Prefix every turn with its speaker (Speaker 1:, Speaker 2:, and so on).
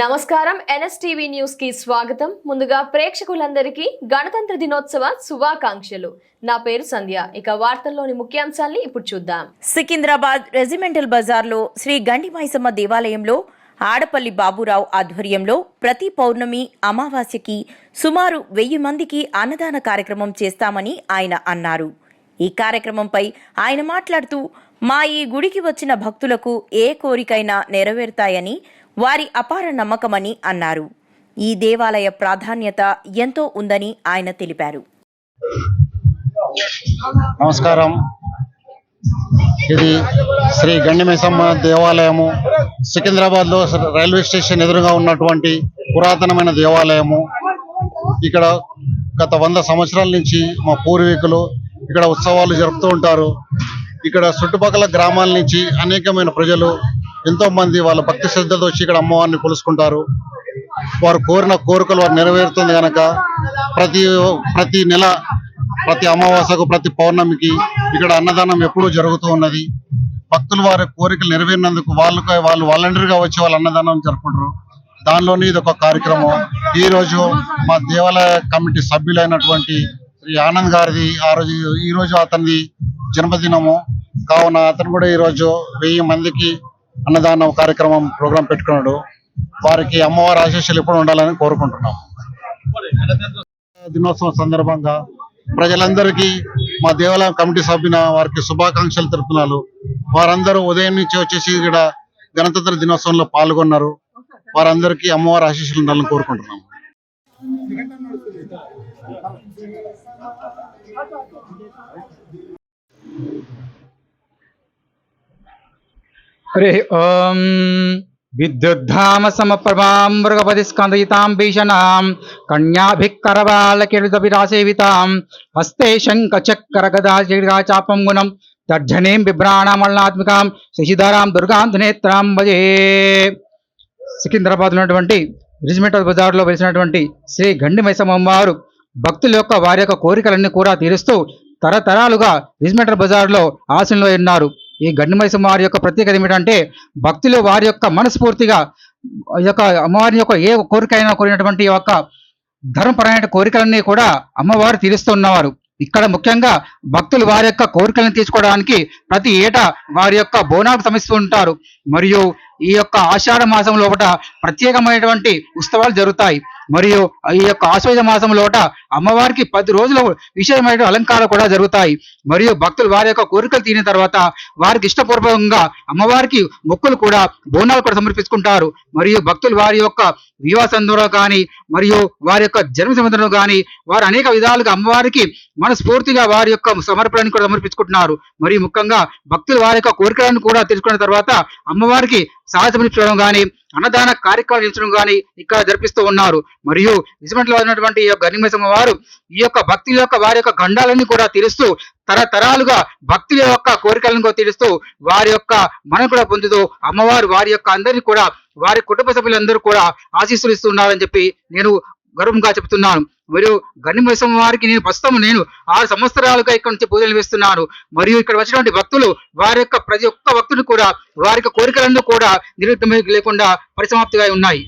Speaker 1: నమస్కారం. ఎన్ఎస్టీవీ న్యూస్కి స్వాగతం. ముందుగా ప్రేక్షకులందరికీ గణతంత్ర దినోత్సవ శుభాకాంక్షలు. నా పేరు సంధ్య. ఇక వార్తల్లోని ముఖ్యాంశాల్ని ఇప్పుడు చూద్దాం.
Speaker 2: సికింద్రాబాద్ రెజిమెంటల్ బజార్లో శ్రీ గండి మైసమ్మ దేవాలయంలో ఆడపల్లి బాబురావు ఆధ్వర్యంలో ప్రతి పౌర్ణమి అమావాస్యకి సుమారు వెయ్యి మందికి అన్నదాన కార్యక్రమం చేస్తామని ఆయన అన్నారు. ఈ కార్యక్రమంపై ఆయన మాట్లాడుతూ మా ఈ గుడికి వచ్చిన భక్తులకు ఏ కోరికైనా నెరవేరుతాయని వారి అపార నమ్మకమని అన్నారు. ఈ దేవాలయ ప్రాధాన్యత ఎంతో ఉందని ఆయన తెలిపారు.
Speaker 3: నమస్కారం. ఇది శ్రీ గండిమైసమ్మ దేవాలయము సికింద్రాబాద్లో రైల్వే స్టేషన్ ఎదురుగా ఉన్నటువంటి పురాతనమైన దేవాలయము. ఇక్కడ గత వంద సంవత్సరాల నుంచి మా పూర్వీకులు ఇక్కడ ఉత్సవాలు జరుపుతూ ఉంటారు. ఇక్కడ చుట్టుపక్కల గ్రామాల నుంచి అనేకమైన ప్రజలు ఎంతో మంది వాళ్ళ భక్తి శ్రద్ధతో వచ్చి ఇక్కడ అమ్మవారిని కొలుసుకుంటారు. వారు కోరిన కోరికలు వారు నెరవేరుతుంది కనుక ప్రతి ప్రతి నెల ప్రతి అమావాస్యకు ప్రతి పౌర్ణమికి ఇక్కడ అన్నదానం ఎప్పుడూ జరుగుతూ ఉన్నది. భక్తులు వారి కోరికలు నెరవేరినందుకు వాళ్ళు వాళ్ళు వాలంటీర్గా వచ్చి వాళ్ళు అన్నదానం జరుపుకుంటారు. దానిలోని ఇది ఒక కార్యక్రమం. ఈ రోజు మా దేవాలయ కమిటీ సభ్యులైనటువంటి శ్రీ ఆనంద్ గారిది ఆ రోజు ఈ రోజు అతనిది జన్మదినము. కావున అతను కూడా ఈ రోజు వెయ్యి మందికి అన్నదానం కార్యక్రమం ప్రోగ్రాం పెట్టుకున్నాడు. వారికి అమ్మవారి ఆశీస్సులు ఎప్పుడు ఉండాలని కోరుకుంటున్నాం. దినోత్సవం సందర్భంగా ప్రజలందరికీ మా దేవాలయం కమిటీ సభ్యున వారికి శుభాకాంక్షలు తెలుపుతున్నారు వారందరూ ఉదయం నుంచి వచ్చేసి ఇక్కడ గణతంత్ర దినోత్సవంలో పాల్గొన్నారు. వారందరికీ అమ్మవారి ఆశీస్సులు ఉండాలని కోరుకుంటున్నాం.
Speaker 4: Thank you. హరే ఓం విద్యుద్ధామ సమప్రభాం మృగపతిస్కందయితాం భీషణాం కన్యాభిక్కరవాలకిరుదవిరాసేవితాం హస్తే శంఖచక్కరగదాచాపం గుణం తర్జనీం బిభ్రాణమల్లాత్మికాం శశిధరాం దుర్గాంధనేత్రాం భజే సికింద్రాబాద్ ఉన్నటువంటి రిజిమెంటల్ బజార్లో వెలిసినటువంటి శ్రీ గండిమైసమ్మ వారు భక్తుల యొక్క వారి యొక్క కోరికలన్నీ కూడా తీరుస్తూ తరతరాలుగా రిజిమెంటల్ బజార్లో ఆశలో ఉన్నారు. ఈ గండిమైసమ్మ వారి యొక్క ప్రత్యేకత ఏమిటంటే భక్తులు వారి యొక్క మనస్ఫూర్తిగా ఈ యొక్క అమ్మవారి యొక్క ఏ కోరికైనా కోరినటువంటి యొక్క ధర్మపరమైన కోరికలన్నీ కూడా అమ్మవారు తీరుస్తున్నవారు ఇక్కడ ముఖ్యంగా భక్తులు వారి యొక్క కోరికలను తీసుకోవడానికి ప్రతి ఏటా వారి యొక్క బోనాలు సమిస్తూ ఉంటారు. మరియు ఈ యొక్క ఆషాఢ మాసం లోపల ప్రత్యేకమైనటువంటి ఉత్సవాలు జరుగుతాయి. మరియు ఈ యొక్క ఆశ్వేజ మాసం లోట అమ్మవారికి పది రోజులు విశేషమైన అలంకారాలు కూడా జరుగుతాయి. మరియు భక్తులు వారి యొక్క కోరికలు తీరిన తర్వాత వారికి ఇష్టపూర్వకంగా అమ్మవారికి మొక్కులు కూడా బోనాలు కూడా సమర్పించుకుంటారు. మరియు భక్తులు వారి యొక్క వివాహ సందర్భంలో కానీ మరియు వారి యొక్క జన్మ సందర్భంలో కానీ వారు అనేక విధాలుగా అమ్మవారికి మనస్ఫూర్తిగా వారి యొక్క సమర్పణని కూడా సమర్పించుకుంటున్నారు. మరియు ముఖ్యంగా భక్తులు వారి యొక్క కోరికలను కూడా తెలుసుకున్న తర్వాత అమ్మవారికి సహాయపడించడం కానీ అన్నదాన కార్యక్రమాలు చేయించడం కానీ ఇక్కడ జరిపిస్తూ ఉన్నారు. మరియు నిజమంట్లో ఉన్నటువంటి ఈ యొక్క గనిమేశమ్మ వారు ఈ యొక్క భక్తుల యొక్క వారి యొక్క గండాలన్నీ కూడా తీరుస్తూ తరతరాలుగా భక్తుల యొక్క కోరికలను కూడా తీరుస్తూ వారి యొక్క మనం కూడా పొందుతూ అమ్మవారు వారి యొక్క అందరినీ కూడా వారి కుటుంబ సభ్యులందరూ కూడా ఆశీస్సులు ఇస్తున్నారని చెప్పి నేను గర్వంగా చెప్తున్నాను. మరియు గనిమేశం వారికి నేను ప్రస్తుతం నేను ఆరు సంవత్సరాలుగా ఇక్కడ నుంచి పూజలు వేస్తున్నాను మరియు ఇక్కడ వచ్చినటువంటి భక్తులు వారి యొక్క ప్రతి ఒక్క భక్తులు కూడా వారి యొక్క కోరికలన్నీ కూడా నిరుద్ధమే లేకుండా పరిసమాప్తిగా ఉన్నాయి.